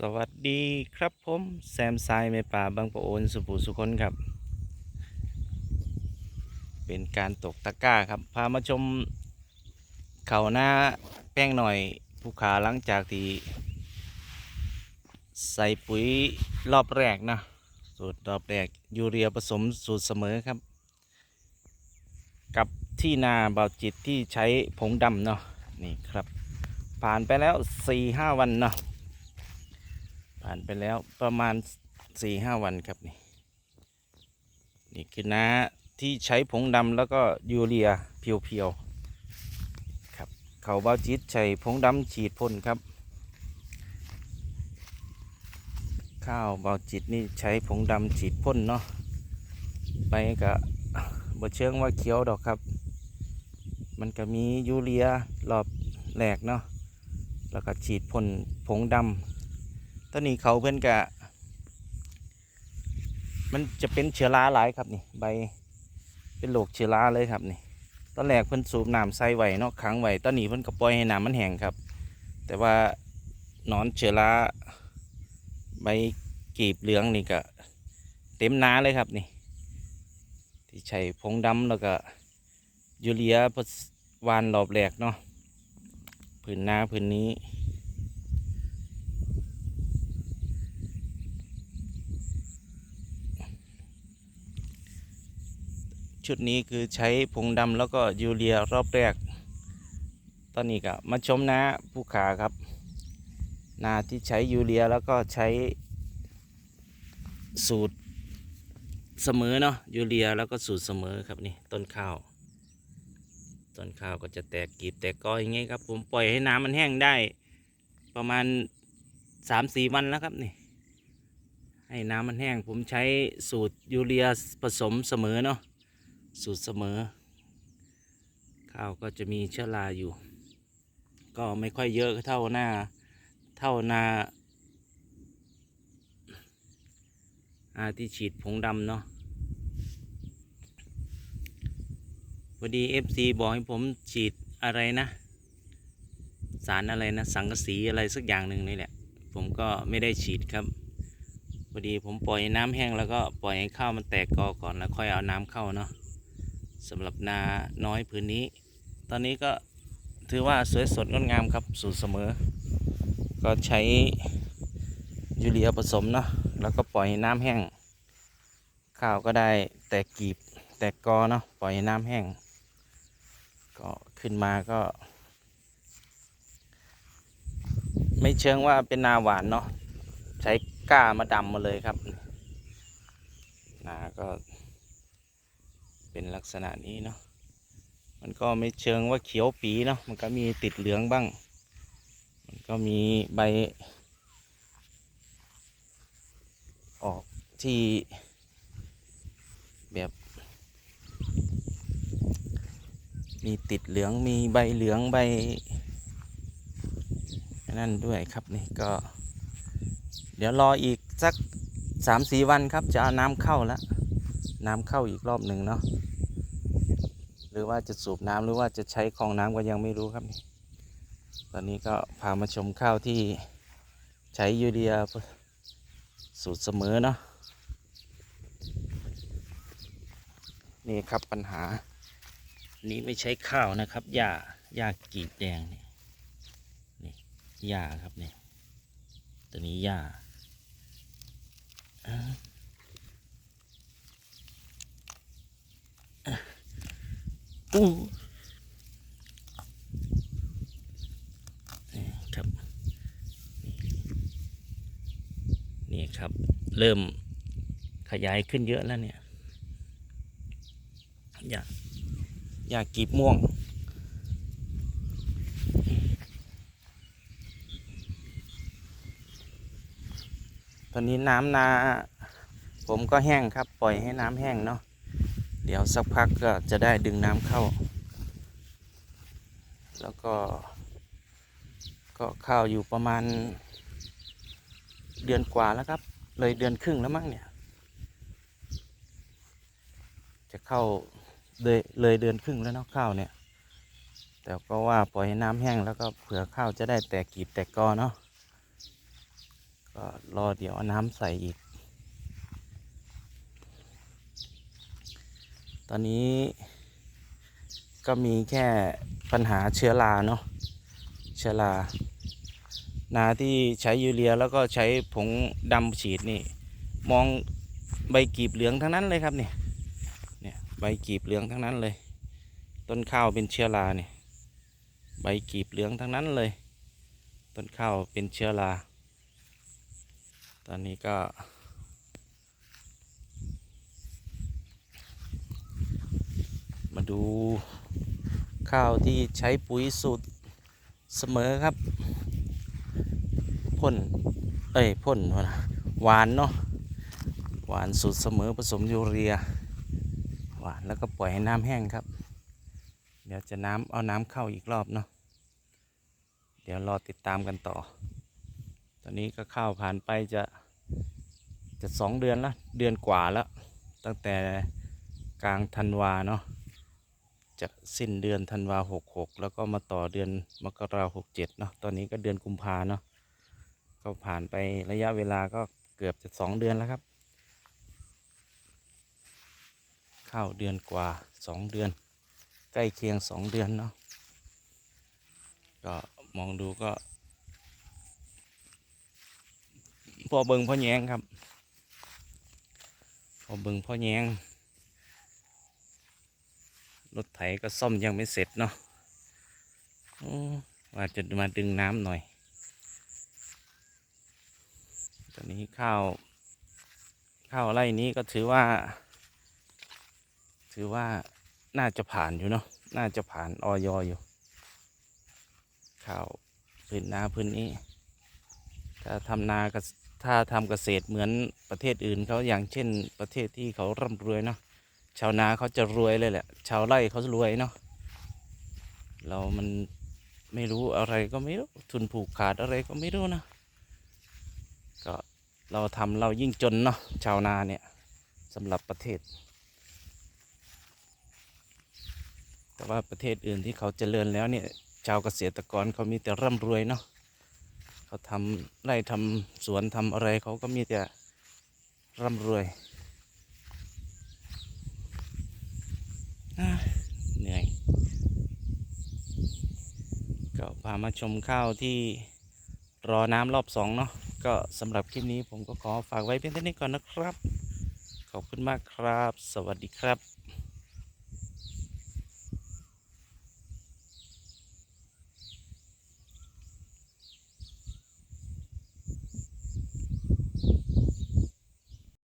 สวัสดีครับผมแซมไซายในป่าบางปะโอนสุภูสุคนครับ เป็นการตกตะกร้าครับ พามาชมเขาหน้าแป้งหน่อยภูขาหลังจากที่ ใส่ปุ๋ยรอบแรกนะสูตรรอบแรกยูเรียผสมสูตรเสมอครับ กับที่นาเบาจิตที่ใช้ผงดำเนาะนี่ครับ ผ่านไปแล้วสี่ห้าวันเนาะ ผ่านไปแล้วประมาณสี่ห้าวันครับนี่นี่คือน้าที่ใช้ผงดำแล้วก็ยูเรียเพียวๆครับเขาเบาจิตใช้ผงดำฉีดพ่นครับ ข้าวเบาจิตนี่ใช้ผงดำฉีดพ่นเนาะไปกับบเชิงว่าเขียวดอกครับ มันก็มียูเรียรอบแหลกเนาะแล้วก็ฉีดพ่นผงดำ ตอนนี้เขาเพื่อนกะมันจะเป็นเชื้อราหลายครับนี่ใบเป็นโรคเชื้อราเลยครับนี่ตอนแรกเพิ่นสูบน้ำใส่ไว้เนาะขังไว้ตอนนี้เพิ่นก็ปล่อยให้น้ำมันแห้งครับ แต่ว่านอนเชื้อราใบกีบเหลืองนี่ก็เต็มนาเลยครับนี่ ที่ใช้ผงดำแล้วก็ยูเรียผสวานรอบแรกเนาะพื้นนาพื้นนี้ ชุดนี้คือใช้ผงดำแล้วก็ยูเรียรอบแรก ตอนนี้ก็มาชมนาผู้ขาครับ นาที่ใช้ยูเรียแล้วก็ใช้สูตรเสมอเนาะยูเรียแล้วก็สูตรเสมอครับนี่ต้นข้าว ต้นข้าวก็จะแตกกีบแตกกออย่างเงี้ยครับ ผมปล่อยให้น้ำมันแห้งได้ ประมาณสามสี่วันแล้วครับนี่ให้น้ำมันแห้งผมใช้สูตรยูเรียผสมเสมอเนาะ สูตรเสมอ ข้าวก็จะมีเชื้อราอยู่ ก็ไม่ค่อยเยอะเท่าหน้าเท่านาอาที่ฉีดผงดำเนาะพอดี FC บอกให้ผมฉีดอะไรนะ สารอะไรนะ สังกะสีอะไรสักอย่างหนึ่งนี่แหละ ผมก็ไม่ได้ฉีดครับ พอดีผมปล่อยน้ำแห้งแล้วก็ปล่อยให้ข้าวมันแตกกอก่อนแล้วค่อยเอาน้ำเข้าเนาะ สำหรับนาน้อยพื้นนี้ ตอนนี้ก็ถือว่าสวยสดงดงามครับสูตรเสมอ ก็ใช้ยูเรียผสมเนาะแล้วก็ปล่อยให้น้ำแห้ง ข้าวก็ได้แตกกีบแตกกอเนาะปล่อยให้น้ำแห้ง ก็ขึ้นมาก็ ไม่เชิงว่าเป็นนาหวานเนาะใช้ก้ามาดำมาเลยครับนาก็ เป็นลักษณะนี้เนาะมันก็ไม่เชิงว่าเขียวปีเนาะมันก็มีติดเหลืองบ้าง มันก็มีใบ ออกที่แบบ มีติดเหลืองมีใบเหลืองใบนั่นด้วยครับนี่ก็ เดี๋ยวรออีกสักสามสี่วันครับจะเอาน้ำเข้าแล้ว น้ำเข้าอีกรอบหนึ่งเนาะ รือว่าจะสูบน้ำหรือว่าจะใช้คลองน้ำก็ยังไม่รู้ครับนี่ตอนนี้ก็พามาชมข้าวที่ใช้ยูเรียสูตรเสมอเนาะนี่ครับปัญหา นี้ไม่ใช้ข้าวนะครับหญ้าหญ้ากีบแดงนี่นี่หญ้าครับเนี่ยตัวนี้หญ้าูครับนี่ครับ เริ่มขยายขึ้นเยอะแล้วเนี่ยอยากอยากกีบม่วงตอนนี้น้ำนา ผมก็แห้งครับ ปล่อยให้น้ำแห้งเนาะ เดี๋ยวสักพักก็จะได้ดึงน้ำเข้า แล้วก็ ก็ข้าวอยู่ประมาณ เดือนกว่าแล้วครับ เลยเดือนครึ่งแล้วมั้งเนี่ย จะเข้าเลยเลยเดือนครึ่งแล้วเนาะข้าวเนี่ย แต่ก็ว่าปล่อยให้น้ำแห้งแล้วก็เผื่อข้าวจะได้แตกกีบแตกกอเนาะก็รอเดี๋ยวเอาน้ำใส่อีก ตอนนี้ก็มีแค่ปัญหาเชื้อราเนาะเชื้อรานาที่ใช้ยูเรียแล้วก็ใช้ผงดำฉีดนี่ มองใบกีบเหลืองทั้งนั้นเลยครับเนี่ยเนี่ยใบกีบเหลืองทั้งนั้นเลย ต้นข้าวเป็นเชื้อราเนี่ยใบกีบเหลืองทั้งนั้นเลย ต้นข้าวเป็นเชื้อราตอนนี้ก็ มาดูข้าวที่ใช้ปุ๋ยสูตรเสมอครับพ่นเอ้ยพ่นนะหวานเนาะหวานสูตรเสมอผสมยูเรีย หวานแล้วก็ปล่อยให้น้ำแห้งครับ เดี๋ยวจะน้ำเอาน้ำเข้าอีกรอบเนาะเดี๋ยวรอติดตามกันต่อ ตอนนี้ก็ข้าวผ่านไปจะจะสองเดือนล้วเดือนกว่าแล้ว ตั้งแต่กลางธันวาเนาะ จะสิ้นเดือนธันวาหกหกแล้วก็มาต่อเดือนมกราหกเจ็ดเนาะตอนนี้ก็เดือนกุมภาเนาะก็ผ่านไประยะเวลาก็เกือบจะสองเดือนแล้วครับ เข้าเดือนกว่าสองเดือน ใกล้เคียงสองเดือนเนาะก็มองดูก็พอเบิงพ่อแยงครับ พอเบิงพ่อแยง รถไถก็ซ่อมยังไม่เสร็จเนาะว่าจะมาดึงน้ำหน่อย ตอนนี้ข้าว ข้าวไร่นี้ก็ถือว่า ถือว่าน่าจะผ่านอยู่เนาะ น่าจะผ่านออยอยู่ ข้าวพื้นนาพื้นนี้ ถ้าทำนาก็ถ้าทำเกษตรเหมือนประเทศอื่นเขาอย่างเช่นประเทศที่เขาร่ำรวยเนาะ ชาวนาเขาจะรวยเลยแหละ ชาวไร่เขารวยเนาะเรามันไม่รู้อะไรก็ไม่รู้ทุนผูกขาดอะไรก็ไม่รู้นะก็เราทำเรายิ่งจนเนาะชาวนาเนี่ยสำหรับประเทศ แต่ว่าประเทศอื่นที่เขาเจริญแล้วเนี่ยชาวเกษตรกรเขามีแต่ร่ำรวยเนาะเขาทำไร่ทำสวนทำอะไรเขาก็มีแต่ร่ำรวย อะเหนื่อย ก็ พามาชมข้าวที่รอน้ำรอบสองเนาะก็สำหรับคลิปนี้ผมก็ขอฝากไว้เพียงเท่านี้ก่อนนะครับ ขอบคุณมากครับ สวัสดีครับ